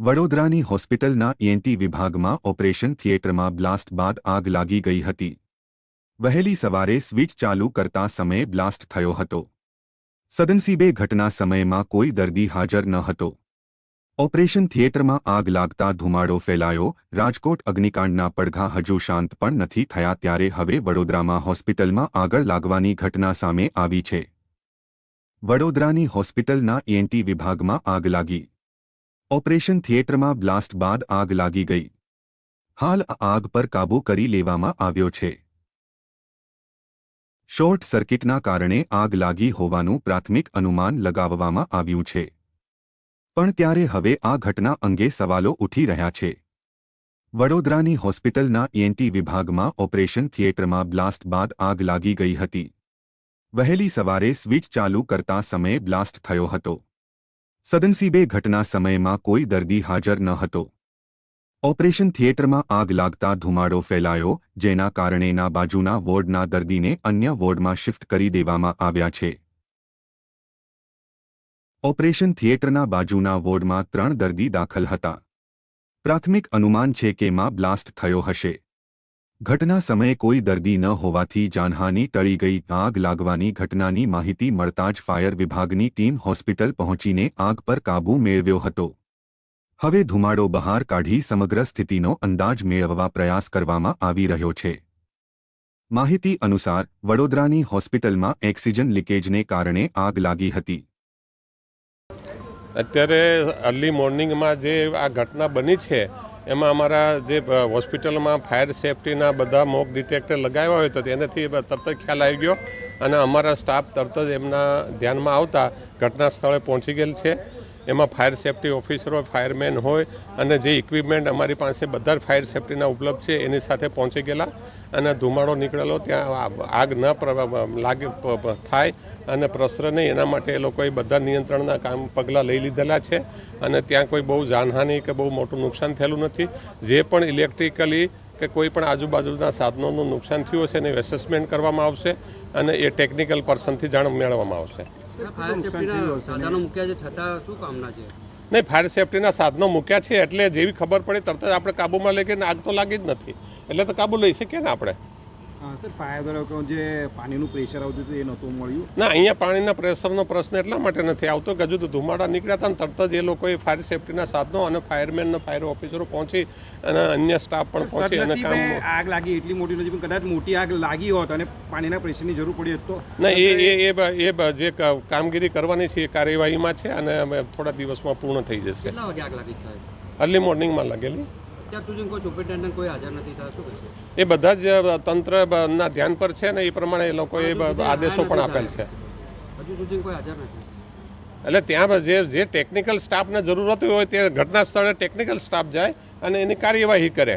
વડોદરાની હોસ્પિટલના ઈએનટી વિભાગમાં ઓપરેશન થિયેટરમાં બ્લાસ્ટ બાદ આગ લાગી ગઈ હતી. વહેલી સવારે સ્વિચ ચાલુ કરતા સમયે બ્લાસ્ટ થયો હતો. સદનસીબે ઘટના સમયમાં કોઈ દર્દી હાજર ન હતો. ઓપરેશન થિયેટરમાં આગ લાગતા ધુમાડો ફેલાયો. રાજકોટ અગ્નિકાંડના પડઘા હજુ શાંત પણ નથી થયા ત્યારે હવે વડોદરામાં હોસ્પિટલમાં આગળ લાગવાની ઘટના સામે આવી છે. વડોદરાની હોસ્પિટલના ઈએનટી વિભાગમાં આગ લાગી. ઓપરેશન થિયેટરમાં બ્લાસ્ટ બાદ આગ લાગી ગઈ. હાલ આ આગ પર કાબૂ કરી લેવામાં આવ્યો છે. શોર્ટ સર્કિટના કારણે આગ લાગી હોવાનું પ્રાથમિક અનુમાન લગાવવામાં આવ્યું છે. પણ ત્યારે હવે આ ઘટના અંગે સવાલો ઉઠી રહ્યા છે. વડોદરાની હોસ્પિટલના ઈએનટી વિભાગમાં ઓપરેશન થિયેટરમાં બ્લાસ્ટ બાદ આગ લાગી ગઈ હતી. વહેલી સવારે સ્વિચ ચાલુ કરતા સમયે બ્લાસ્ટ થયો હતો. સદનસીબે ઘટના સમયમાં કોઈ દર્દી હાજર ન હતો. ઓપરેશન થિયેટરમાં આગ લાગતા ધુમાડો ફેલાયો, જેના કારણેના બાજુના વોર્ડના દર્દીને અન્ય વોર્ડમાં શિફ્ટ કરી દેવામાં આવ્યા છે. ઓપરેશન થિયેટરના બાજુના વોર્ડમાં ત્રણ દર્દી દાખલ હતા. પ્રાથમિક અનુમાન છે કે માં બ્લાસ્ટ થયો હશે. ઘટના સમયે કોઈ દર્દી ન હોવાથી જાનહાની ટળી ગઈ. આગ લાગવાની ઘટનાની માહિતી મળતા જ ફાયર વિભાગની ટીમ હોસ્પિટલ પહોંચીને આગ પર કાબૂ મેળવ્યો હતો. હવે ધુમાડો બહાર કાઢી સમગ્ર સ્થિતિનો અંદાજ મેળવવા પ્રયાસ કરવામાં આવી રહ્યો છે. માહિતી અનુસાર, વડોદરાની હોસ્પિટલમાં ઓક્સિજન લીકેજને કારણે આગ લાગી હતી. અત્યારે અર્લી મોર્નિંગમાં જે આ ઘટના બની છે એમાં અમારા જે હોસ્પિટલમાં ફાયર સેફટીના બધા મોક ડિટેક્ટર લગાવ્યા હોય તો તેનાથી તરત જ ખ્યાલ આવી ગયો. અને અમારા સ્ટાફ તરત જ એમના ધ્યાનમાં આવતા ઘટના સ્થળે પહોંચી ગયેલ છે. એમાં ફાયર સેફટી ઓફિસરો ફાયરમેન હોય, અને જે ઇક્વિપમેન્ટ અમારી પાસે બધા જ ફાયર સેફટીના ઉપલબ્ધ છે, એની સાથે પહોંચી ગયેલા. અને ધુમાડો નીકળેલો, ત્યાં આગ ન લાગે થાય, અને પ્રસર નહીં, એના માટે એ લોકોએ બધા નિયંત્રણના કામ પગલાં લઈ લીધેલા છે. અને ત્યાં કોઈ બહુ જાનહાનિ કે બહુ મોટું નુકસાન થયેલું નથી. જે પણ ઇલેક્ટ્રિકલી કે કોઈ પણ આજુબાજુના સાધનોનું નુકસાન થયું હશે એનું એસેસમેન્ટ કરવામાં આવશે અને એ ટેકનિકલ પર્સનથી જાણ મેળવવામાં આવશે. સર ફાયર સેફટીના સાધનો મૂક્યા છે છતાં શું કામના છે? નહીં ફાયર સેફટીના સાધનો મૂક્યા છે એટલે જેવી ખબર પડી તરત જ આપણે કાબૂમાં લઈ ગઈને આગ તો લાગી જ નથી. એટલે તો કાબુ લઈ શકીએ ને આપણે? સર ફાયર જે પાણીનું પ્રેશર આવતું હતું એ નહોતું મળ્યું? ના અહીંયા પાણીના પ્રેશરનો પ્રશ્ન એટલા માટે નથી આવતો કે હજુ તો ધુમાડા નીકળ્યા હતા તરત જ એ લોકોએ ફાયર સેફટીના સાધનો અને ફાયરમેન ફાયર ઓફિસરો પહોંચી અને અન્ય સ્ટાફ પણ પહોંચી અને કામ આગ લાગી એટલી મોટી નથી પણ કદાચ મોટી આગ લાગી હોત અને પાણીના પ્રેશરની જરૂર પડી હોત તો? ના એ એ એ એ જે કામગીરી કરવાની છે એ કાર્યવાહીમાં છે અને થોડા દિવસમાં પૂર્ણ થઈ જશે. કેટલા વાગે આગ લાગી અર્લી મોર્નિંગમાં લાગેલી. અત્યાર સુધી કોઈ સુપરિન્ટેન્ડન્ટ કોઈ હાજર નથી થયા એ બધા જ તંત્ર ના ધ્યાન પર છે ને એ પ્રમાણે એ લોકોએ એ આદેશો પણ આપેલ છે. હજુ સુધી કોઈ હાજર નથી. એટલે ત્યાં જે જે ટેકનિકલ સ્ટાફને જરૂરત હોય તે ઘટના સ્થળે ટેકનિકલ સ્ટાફ જાય અને એની કાર્યવાહી કરે.